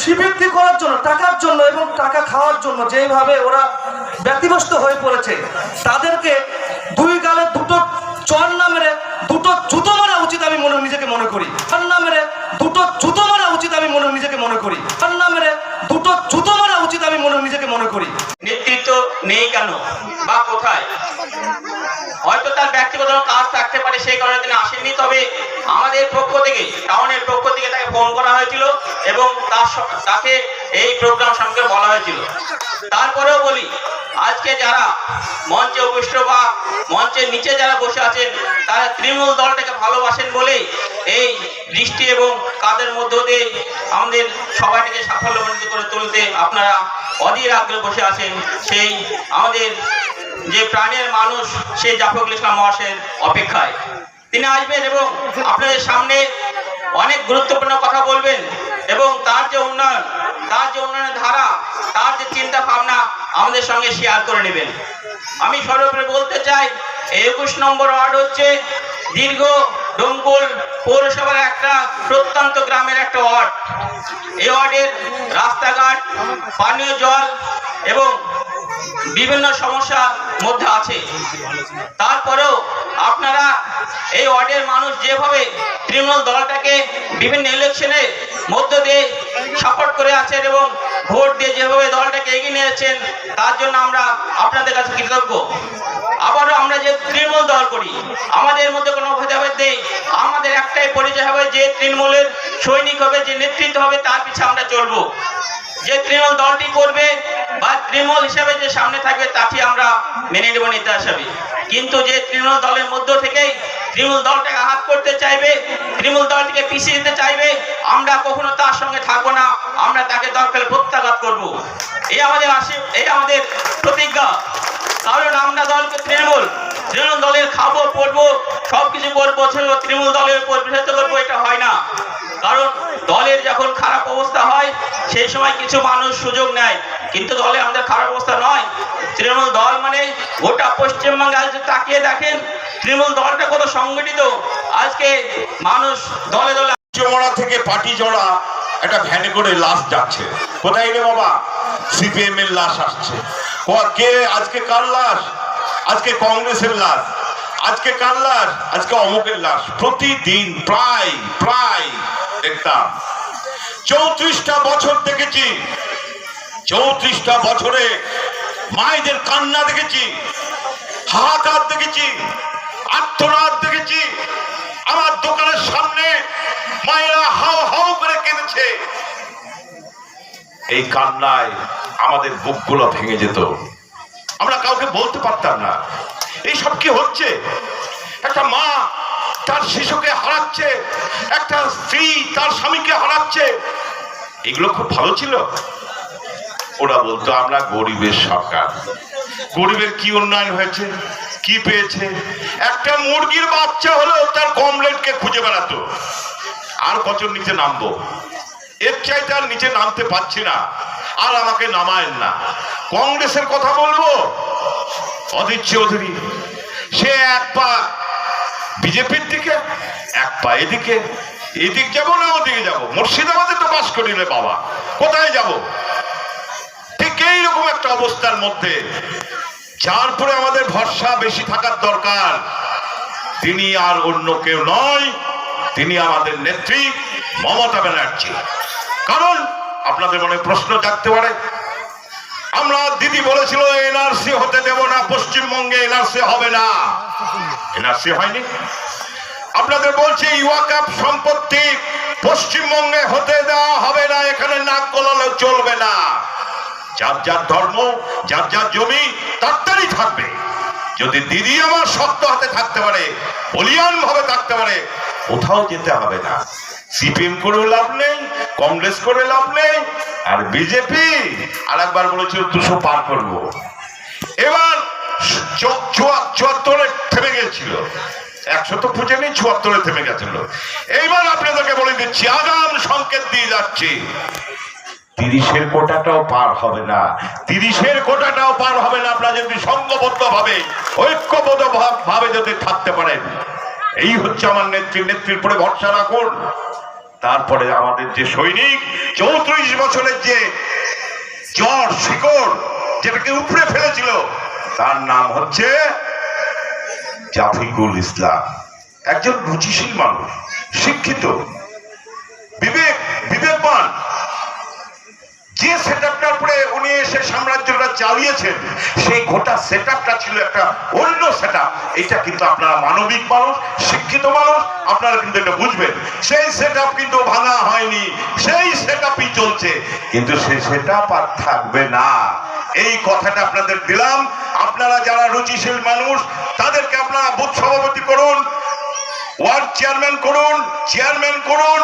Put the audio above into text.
শ্রীবৃদ্ধি করার জন্য, টাকার জন্য এবং টাকা খাওয়ার জন্য যেইভাবে ওরা ব্যতিব্যস্ত হয়ে পড়েছে, তাদেরকে দুই গালে দুটো চর না মেরে দুটো জুতো মারা উচিত আমি মনে নিজেকে মনে করি। চর না মেরে দুটো জুতো মারা উচিত আমি মনে নিজেকে মনে করি। চর না মেরে দুটো জুতো মারা উচিত আমি মনে নিজেকে মনে করি। নেই কেন? বা কোথায়? হয়তো তার ব্যক্তিগত কাজ থাকতে পারে, সেই কারণে তিনি আসেননি। তবে আমাদের পক্ষ থেকে, টাউনের পক্ষ থেকে তাকে ফোন করা হয়েছিল এবং তার তাকে এই প্রোগ্রাম সম্পর্কে বলা হয়েছিল। তারপরেও বলি, আজকে যারা মঞ্চে উপবিষ্ট বা মঞ্চের নিচে যারা বসে আছেন, তারা তৃণমূল দলটাকে ভালোবাসেন বলেই এই বৃষ্টি এবং কাদের মধ্য দিয়ে আমাদের সবাইটাকে সাফল্যমণ্ডিত করে তুলতে আপনারা অধীর আগ্রহে বসে আছেন সেই আমাদের যে প্রাণের মানুষ সেই জাফরুল ইসলাম মহাশয়ের অপেক্ষায়। তিনি আসবেন এবং আপনাদের সামনে অনেক গুরুত্বপূর্ণ কথা বলবেন এবং তার যে উন্নয়ন, তার যে উন্নয়নের ধারা, তার যে চিন্তা ভাবনা আমাদের সঙ্গে শেয়ার করে নেবেন। আমি সর্বোপরি বলতে চাই, একুশ নম্বর ওয়ার্ড হচ্ছে দীর্ঘ ডোমকুল পৌরসভার একটা প্রত্যন্ত গ্রামের একটা ওয়ার্ড। এই ওয়ার্ডের রাস্তাঘাট, পানীয় জল এবং বিভিন্ন সমস্যার মধ্যে আছে। তারপরেও আপনারা এই ওয়ার্ডের মানুষ যেভাবে তৃণমূল দলটাকে বিভিন্ন ইলেকশনের মধ্য দিয়ে সাপোর্ট করে আছেন এবং ভোট দিয়ে যেভাবে দলটাকে এগিয়ে নিয়েছেন তার জন্য আমরা আপনাদের কাছে কৃতজ্ঞ আবারও আমরা যে তৃণমূল দল করি আমাদের মধ্যে কোনো ভেদাভেদ নেই আমাদের একটাই পরিচয় হবে যে তৃণমূলের সৈনিক হবে, যে নেতৃত্ব হবে, তার পিছনে আমরা চলবো। যে তৃণমূল দলটি করবে বা তৃণমূল হিসাবে যে সামনে থাকবে, তাকে আমরা মেনে নেব নেতা হিসাবে। কিন্তু যে তৃণমূল দলের মধ্য থেকেই তৃণমূল দলটাকে আঘাত করতে চাইবে, তৃণমূল দলটিকে পিছিয়ে দিতে চাইবে, আমরা কখনো তার সঙ্গে থাকব না, আমরা তাকে দরকার প্রত্যাঘাত করব। এই আমাদের আসে এই আমাদের প্রতিজ্ঞা। কারণ আমরা দলকে তৃণমূল তৃণমূল দলের খাব পড়ব সব কিছু করব তৃণমূল দলের উপর বিরত করব কারণ দলের যখন খারাপ অবস্থা হয়, সেই সময় কিছু মানুষ সুযোগ নেয়। কিন্তু দলে আমাদের খারাপ অবস্থা নয়। তৃণমূল দল মানে গোটা পশ্চিমবঙ্গে আজ তাকিয়ে দেখেন, তৃণমূল দলটা কত সংগঠিত। আজকে মানুষ দলে দলে জোড়া থেকে পার্টি জোড়া একটা ভ্যানে করে লাশ যাচ্ছে। কোথায় রে বাবা? সিপিএম এর লাশ আসছে। কে আজকে কার লাশ? আজকে কংগ্রেসের লাশ। আজকে কার লাশ? আজকে অমুকের লাশ। প্রতিদিন, প্রায় প্রায় দেখতাম। চৌত্রিশটা বছর দেখেছি। চৌত্রিশটা বছরে মায়েদের কান্না দেখেছি। হাহাকার দেখেছি। আত্মনাদ দেখেছি। আমার দোকানের সামনে মায়েরা হাও হাও করে কেঁদেছে। এই কান্নায় আমাদের বুকগুলো ভেঙে যেত। আমরা কাউকে বলতে পারতাম না। এইসব কি হচ্ছে? একটা মা তার শিশুকে হারাচ্ছে, একটা স্ত্রী তার স্বামীকে হারাচ্ছে। এগুলো খুব ভালো ছিল। ওরা বলতো, আমরা গরিবের সরকার। গরিবের কি উন্নয়ন হয়েছে? কি পেয়েছে? একটা মুরগির বাচ্চা হলেও তার কমলেটকে খুঁজে বেড়াতো। আর কত নিচে নামবো? এর চাইতে আর নিচে নামতে পারছি না। আর আমাকে নামায়েন না। কংগ্রেসের কথা বলব? অধীর চৌধুরী, সে এক পা বিজেপির দিকে, এক পা এদিকে, এদিক যাব না ওদিকে যাব? মুর্শিদাবাদে তো বাস করিলে বাবা। কোথায় যাব? ঠিক এইরকম একটা অবস্থার মধ্যে যার পরে আমাদের ভরসা বেশি থাকার দরকার। তিনি আর অন্য কেউ নয়, তিনি আমাদের নেত্রী মমতা ব্যানার্জি। কারণ আপনাদের মনে প্রশ্ন জাগতে পারে আমরা দিদি বলেছিল, এনআরসি হতে দেব না, পশ্চিমবঙ্গে এনআরসি হবে না। এনআরসি হয়নি। আপনাদের বলছি ইউয়াকাপ সম্পত্তি পশ্চিমবঙ্গে হতে দেওয়া হবে না, এখানে নাক গলালে চলবে না। যার যার ধর্ম, যার যার জমি, তার থাকবে। যদি দিদি আমার শক্ত হাতে থাকতে পারে বলিয়ান ভাবে থাকতে পারে, কোথাও যেতে হবে না। সিপিএম করেও লাভ নেই কংগ্রেস করে লাভ নেই, আর বিজেপি আর একবার বলেছিল দুশো পার করব। এবার চুয়াত্তরে থেমে গেছিল একশো তো খুঁজে নেই, চুয়াত্তরে থেমে গেছিল। এইবার আপনাদেরকে বলে দিচ্ছি, আগাম সংকেত দিয়ে যাচ্ছি। তিরিশের কোটাটাও পার হবে না, তিরিশের কোটাটাও পার হবে না, আপনারা যদি সংঘবদ্ধ ভাবে ঐক্যবদ্ধ ভাবে যদি থাকতে পারেন, এই হচ্ছে আমার নেত্রী, নেত্রীর পরে ভরসা রাখুন। তারপরে আমাদের যে সৈনিক, চৌত্রিশ বছরের যে জ্বর, শিকড়, যেটাকে উপরে ফেলেছিল, তার নাম হচ্ছে জাফিকুল ইসলাম। একজন রুচিশীল মানুষ, শিক্ষিত, বিবেক, বিবেকবান যে সেট আপটার উপরে উনি এসে সাম্রাজ্যটা চালিয়েছেন, সেই গোটা সেট আপটা ছিল একটা অন্য সেট এটা কিন্তু আপনারা মানবিক মানুষ, শিক্ষিত মানুষ, আপনারা কিন্তু এটা বুঝবেন। সেই সেট কিন্তু ভাঙা হয়নি, সেই সেট চলছে। কিন্তু সেই সেট আর থাকবে না। এই কথাটা আপনাদের দিলাম। আপনারা যারা রুচিশীল মানুষ, তাদেরকে আপনারা বুথ সভাপতি করুন, ওয়ার্ড চেয়ারম্যান করুন চেয়ারম্যান করুন